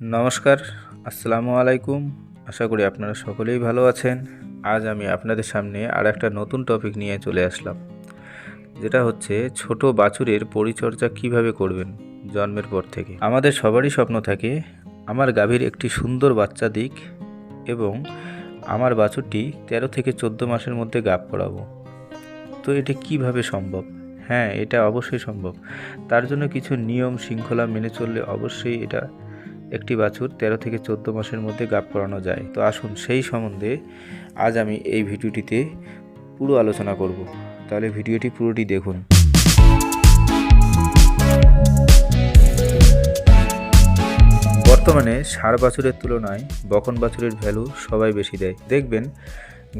নমস্কার, আসসালামু আলাইকুম। আশা করি আপনারা সকলেই ভালো আছেন। আজ আমি আপনাদের সামনে আর একটা নতুন টপিক নিয়ে চলে আসলাম, যেটা হচ্ছে ছোট বাছুরের পরিচর্যা কীভাবে করবেন জন্মের পর থেকে। আমাদের সবারই স্বপ্ন থাকে, আমার গাভীর একটি সুন্দর বাচ্চা দিক এবং আমার বাছুরটি তেরো থেকে চোদ্দ মাসের মধ্যে গাপ পড়াবো তো এটা কীভাবে সম্ভব? হ্যাঁ এটা অবশ্যই সম্ভব। তার জন্য কিছু নিয়ম শৃঙ্খলা মেনে চললে অবশ্যই এটা একটি বাছুর তেরো থেকে চোদ্দ মাসের মধ্যে গাপ করানো যায়। তো আসুন সেই সম্বন্ধে আজ আমি এই ভিডিওটিতে পুরো আলোচনা করব। তাহলে ভিডিওটি পুরোটি দেখুন। বর্তমানে ষাঁড় বাছুরের তুলনায় বকন বাছুরের ভ্যালু সবাই বেশি দেয়। দেখবেন,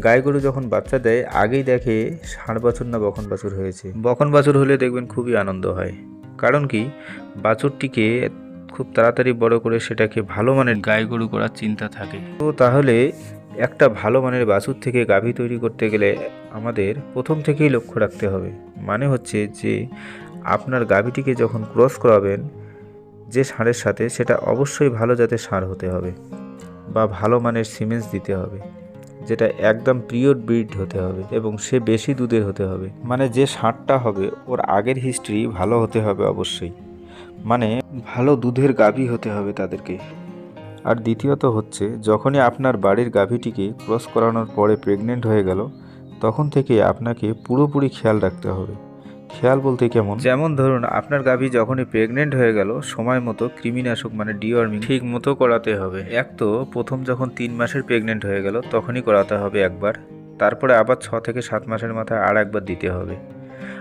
গাই গরু যখন বাচ্চা দেয়, আগেই দেখে ষাঁড় বাছুর না বকন বাছুর হয়েছে। বকন বাছুর হলে দেখবেন খুবই আনন্দ হয়। কারণ কি, বাছুরটিকে খুব তাড়াতাড়ি বড় করে সেটাকে ভালো মানের গাই গরু করার চিন্তা থাকে। তো তাহলে একটা ভালো মানের বাছুর থেকে গাভী তৈরি করতে গেলে আমাদের প্রথম থেকেই লক্ষ্য রাখতে হবে। মানে হচ্ছে যে, আপনার গাভীটিকে যখন ক্রস করাবেন, যে ষাঁড়ের সাথে, সেটা অবশ্যই ভালো জাতের ষাঁড় হতে হবে বা ভালো মানের সিমেন্স দিতে হবে, যেটা একদম পিওর ব্রিড হতে হবে এবং সে বেশি দুধের হতে হবে। মানে যে ষাঁড়টা হবে, ওর আগের হিস্ট্রি ভালো হতে হবে অবশ্যই। মানে ভালো দুধের গাভী হতে হবে তাদেরকে। আর দ্বিতীয়ত হচ্ছে যখনই আপনার বাড়ির গাভীটিকে ক্রস করানোর পরে প্রেগনেন্ট হয়ে গেল তখন থেকে আপনাকে পুরোপুরি খেয়াল রাখতে হবে। খেয়াল বলতে কেমন? যেমন ধরুন আপনার গাভী যখনই প্রেগনেন্ট হয়ে গেল সময় মতো কৃমিনাশক মানে ডিওয়ার্মিং ঠিক মতো করাতে হবে। এক তো প্রথম যখন তিন মাসের প্রেগনেন্ট হয়ে গেল তখনই করাতে হবে একবার। তারপরে আবার ছ থেকে সাত মাসের মাথায় আর একবার দিতে হবে।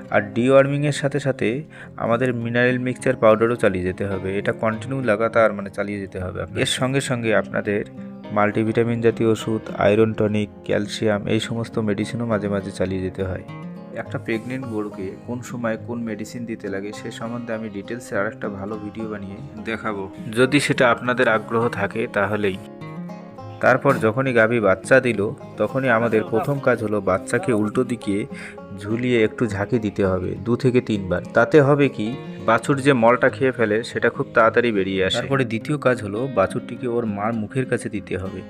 আর ডিওয়ার্মিংয়ের সাথে সাথে আমাদের মিনারেল মিক্সচার পাউডারও চালিয়ে যেতে হবে। এটা কন্টিনিউ লাগাতার মানে চালিয়ে যেতে হবে এর সঙ্গে সঙ্গে আপনাদের মাল্টিভিটামিন জাতীয় ওষুধ আয়রন টনিক ক্যালসিয়াম এই সমস্ত মেডিসিনও মাঝে মাঝে চালিয়ে যেতে হয়। একটা প্রেগনেন্ট গরুকে কোন সময় কোন মেডিসিন দিতে লাগে সে সম্বন্ধে আমি ডিটেলসে আর একটা ভালো ভিডিও বানিয়ে দেখাবো। যদি সেটা আপনাদের আগ্রহ থাকে তাহলেই। তারপর যখনই গাভী বাচ্চা দিল, তখনই আমাদের প্রথম কাজ হলো বাচ্চাকে উল্টো দিকে ঝুলিয়ে একটু ঝাঁকি দিতে হবে, দু থেকে তিনবার। তাতে হবে কি, বাছুর যে মলটা খেয়ে ফেলে, সেটা খুব তাড়াতাড়ি বেরিয়ে আসে। তারপরে দ্বিতীয় কাজ হলো, বাছুরটিকে ওর মার মুখের কাছে দিতে হবে,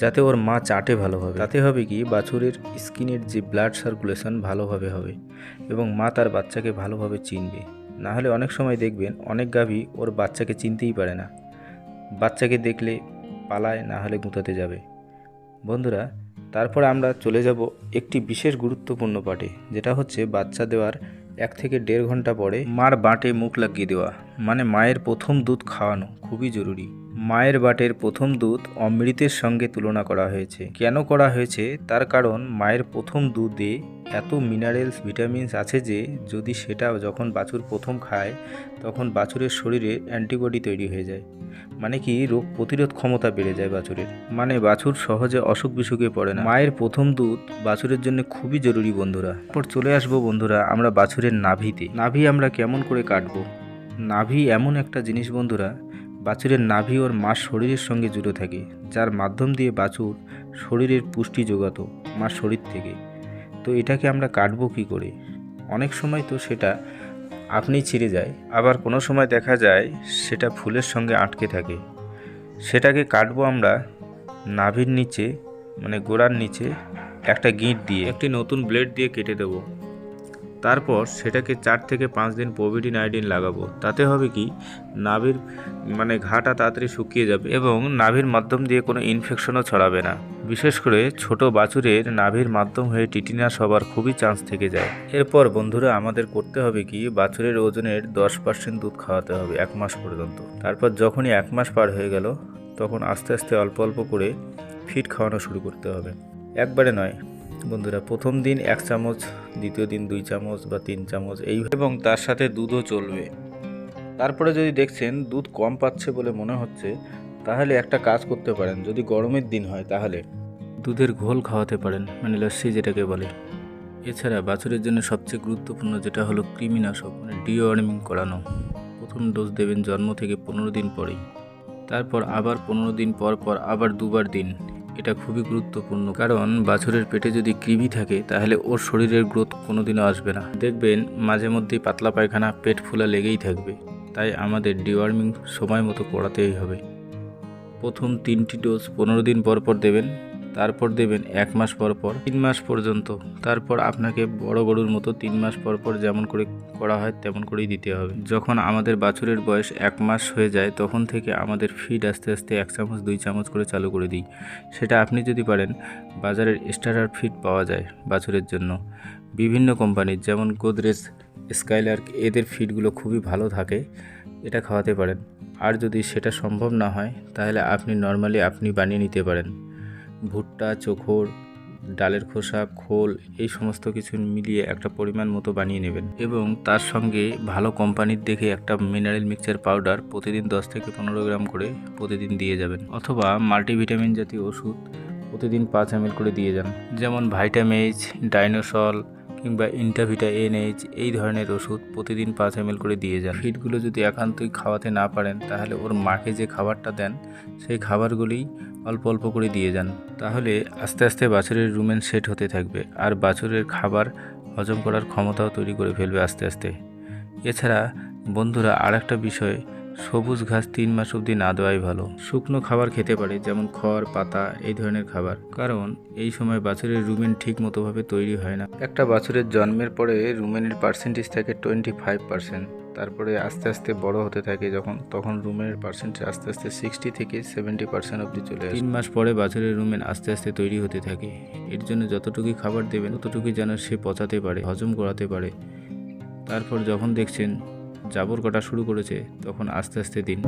যাতে ওর মা চাটে ভালোভাবে। তাতে হবে কি, বাছুরের স্কিনের যে ব্লাড সার্কুলেশন ভালোভাবে হবে এবং মা তার বাচ্চাকে ভালোভাবে চিনবে। না হলে অনেক সময় দেখবেন, অনেক গাভী ওর বাচ্চাকে চিনতেই পারে না। বাচ্চাকে দেখলে পালায়, না হলে গুঁতাতে যাবে। বন্ধুরা তারপরে আমরা চলে যাব একটি বিশেষ গুরুত্বপূর্ণ পাঠে, যেটা হচ্ছে বাচ্চা দেওয়ার এক থেকে দেড় ঘণ্টা পরে মার বাঁটে মুখ লাগিয়ে দেওয়া। মানে মায়ের প্রথম দুধ খাওয়ানো খুবই জরুরি। মায়ের বাটের প্রথম দুধ অমৃতের সঙ্গে তুলনা করা হয়েছে। কেন করা হয়েছে? তার কারণ মায়ের প্রথম দুধে এত মিনারেলস ভিটামিনস আছে যে, যদি সেটা যখন বাছুর প্রথম খায়, তখন বাছুরের শরীরে অ্যান্টিবডি তৈরি হয়ে যায়। মানে কি? রোগ প্রতিরোধ ক্ষমতা বেড়ে যায় বাছুরের। মানে বাছুর সহজে অসুখ বিসুখে পড়ে না। মায়ের প্রথম দুধ বাছুরের জন্য খুবই জরুরি বন্ধুরা। তারপর চলে আসব বন্ধুরা আমরা বাছুরের নাভিতে। নাভি আমরা কেমন করে কাটবো? নাভি এমন একটা জিনিস বন্ধুরা, বাছুরের নাভি ওর মার শরীরের সঙ্গে জুড়ে থাকে, যার মাধ্যম দিয়ে বাছুর শরীরের পুষ্টি যোগাতো মার শরীর থেকে। তো এটাকে আমরা কাটবো কী করে? অনেক সময় তো সেটা আপনি ছিঁড়ে যায়, আবার কোনো সময় দেখা যায় সেটা ফুলের সঙ্গে আটকে থাকে। সেটাকে কাটবো আমরা নাভির নিচে মানে গোড়ার নিচে একটা গিঁট দিয়ে। একটি নতুন ব্লেড দিয়ে কেটে দেবো। তারপর সেটাকে চার থেকে পাঁচ দিন প্রোভিডিন আয়োডিন লাগাবো। তাতে হবে কি, নাভির মানে ঘাটা তাড়াতাড়ি শুকিয়ে যাবে এবং নাভির মাধ্যম দিয়ে কোনো ইনফেকশনও ছড়াবে না। বিশেষ করে ছোট বাছুরের নাভির মাধ্যম হয়ে টিটিনাস হবার খুবই চান্স থেকে যায়। এরপর বন্ধুরা আমাদের করতে হবে কি, বাছুরের ওজনের দশ পার্সেন্ট দুধ খাওয়াতে হবে এক মাস পর্যন্ত। তারপর যখনই এক মাস পার হয়ে গেল, তখন আস্তে আস্তে অল্প অল্প করে ফিড খাওয়ানো শুরু করতে হবে। একবারে নয় বন্ধুরা, প্রথম দিন এক চামচ, দ্বিতীয় দিন দুই চামচ বা তিন চামচ, এই এবং তার সাথে দুধও চলবে। তারপরে যদি দেখছেন দুধ কম পাচ্ছে বলে মনে হচ্ছে, তাহলে একটা কাজ করতে পারেন। যদি গরমের দিন হয় তাহলে। দুধের ঘোল খাওয়াতে পারেন মানে লস্যি যেটাকে বলে। এছাড়া বাছুরের জন্য সবচেয়ে গুরুত্বপূর্ণ যেটা হলো কৃমিনাশক মানে ডিওয়ার্মিং করানো। প্রথম ডোজ দেবেন জন্ম থেকে পনেরো দিন পরেই। তারপর আবার পনেরো দিন পর পর আবার দুবার দিন। এটা খুবই গুরুত্বপূর্ণ। কারণ বাছুরের পেটে যদি কৃমি থাকে, তাহলে ওর শরীরের গ্রোথ কোনোদিনও আসবে না। দেখবেন, মাঝে মধ্যেই পাতলা পায়খানা পেট ফোলা লেগেই থাকবে। তাই আমাদের ডিওয়ার্মিং সময় মতো করাতেই হবে। প্রথম তিনটি ডোজ পনেরো দিন পর পর দেবেন। তারপর দেবেন এক মাস পর পর তিন মাস পর্যন্ত। তারপর আপনাকে বড় গরুর মতো তিন মাস পর পর যেমন করে করা হয় তেমন করেই দিতে হবে। যখন আমাদের বাছুরের বয়স এক মাস হয়ে যায়, তখন থেকে আমাদের ফিড আস্তে আস্তে এক চামচ, দুই চামচ করে চালু করে দিই। সেটা আপনি যদি পারেন, বাজারের স্টার্টার ফিড পাওয়া যায় বাছুরের জন্য। বিভিন্ন কোম্পানির যেমন গোদরেজ স্কাইলার্ক এদের ফিডগুলো খুবই ভালো থাকে, এটা খাওয়াতে পারেন। আর যদি সেটা সম্ভব না হয়, তাহলে আপনি নর্মালি আপনি বানিয়ে নিতে পারেন। ভুট্টা, চোখর, ডালের খোসা, খোল এই সমস্ত কিছু মিলিয়ে একটা পরিমাণ মতো বানিয়ে নেবেন এবং তার সঙ্গে ভালো কোম্পানির দেখে একটা মিনারেল মিক্সচার পাউডার প্রতিদিন দশ থেকে পনেরো গ্রাম করে প্রতিদিন দিয়ে যাবেন অথবা মাল্টিভিটামিন জাতীয় ওষুধ প্রতিদিন পাঁচ এম করে দিয়ে যান। যেমন ভাইটামেজ ডাইনোসল কিংবা ইন্টাভিটা এনএইচ এই ধরনের ওষুধ প্রতিদিন পাঁচ এম করে দিয়ে যান। ফিডগুলো যদি একান্তই খাওয়াতে না পারেন, তাহলে ওর মাকে যে খাবারটা দেন, সেই খাবারগুলি অল্প অল্প করে দিয়ে যান। তাহলে আস্তে আস্তে বাছুরের রুমেন সেট হতে থাকবে আর বাছুরের খাবার হজম করার ক্ষমতাও তৈরি করে ফেলবে আস্তে আস্তে। এছাড়া বন্ধুরা আর একটা বিষয় সবুজ ঘাস তিন মাস অবধি না দেওয়াই ভালো। শুকনো খাবার খেতে পারে, যেমন খড়, পাতা, এই ধরনের খাবার। কারণ, এই সময় বাছুরের রুমেন ঠিক মতোভাবে তৈরি হয় না। একটা বাছুরের জন্মের পরে রুমেনের পার্সেন্টেজ থাকে টোয়েন্টি ফাইভ পার্সেন্ট তারপরে আস্তে আস্তে বড় হতে থাকে যখন, তখন রুমের পার্সেন্টেজ আস্তে আস্তে সিক্সটি থেকে সেভেন্টি পার্সেন্ট অবধি চলে আসে। তিন মাস পরে বাছুরের রুমেন আস্তে আস্তে তৈরি হতে থাকে। এর জন্য যতটুকুই খাবার দেবেন, ততটুকুই যেন সে পচাতে পারে, হজম করাতে পারে। তারপর যখন দেখছেন জাবর কাটা শুরু করেছে তখন আস্তে আস্তে দিন।